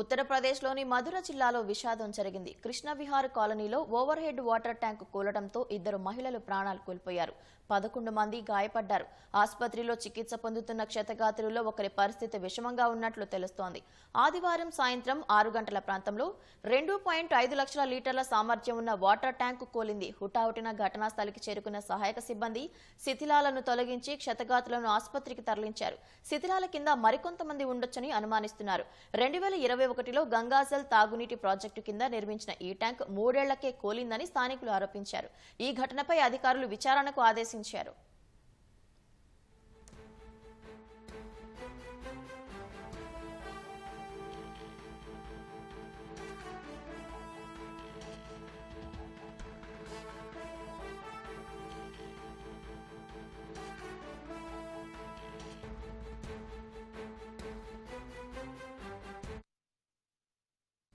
ఉత్తరప్రదేశ్లోని మధుర జిల్లాలో విషాదం జరిగింది. కృష్ణవిహార్ కాలనీలో ఓవర్ హెడ్ వాటర్ ట్యాంక్ కూలడంతో ఇద్దరు మహిళలు ప్రాణాలు కోల్పోయారు. పదకొండు మంది గాయపడ్డారు. ఆసుపత్రిలో చికిత్స పొందుతున్న క్షతగాత్రుల్లో ఒకరి పరిస్థితి విషమంగా ఉన్నట్లు తెలుస్తోంది. ఆదివారం సాయంత్రం ఆరు గంటల ప్రాంతంలో రెండు పాయింట్ ఐదు లక్షల లీటర్ల సామర్థ్యం ఉన్న వాటర్ ట్యాంకు కూలింది. హుటాహుటిన ఘటనా స్థలికి చేరుకున్న సహాయక సిబ్బంది శిథిలాలను తొలగించి క్షతగాతులను ఆసుపత్రికి తరలించారు. శిథిలాల కింద మరికొంతమంది ఉండొచ్చని అనుమానిస్తున్నారు. రెండు వేల ఇరవై ఒకటిలో గంగాజల్ తాగునీటి ప్రాజెక్టు కింద నిర్మించిన ఈ ట్యాంక్ మూడేళ్ళకే కోలిందని స్థానికులు ఆరోపించారు. ఈ ఘటనపై అధికారులు విచారణకు ఆదేశించారు.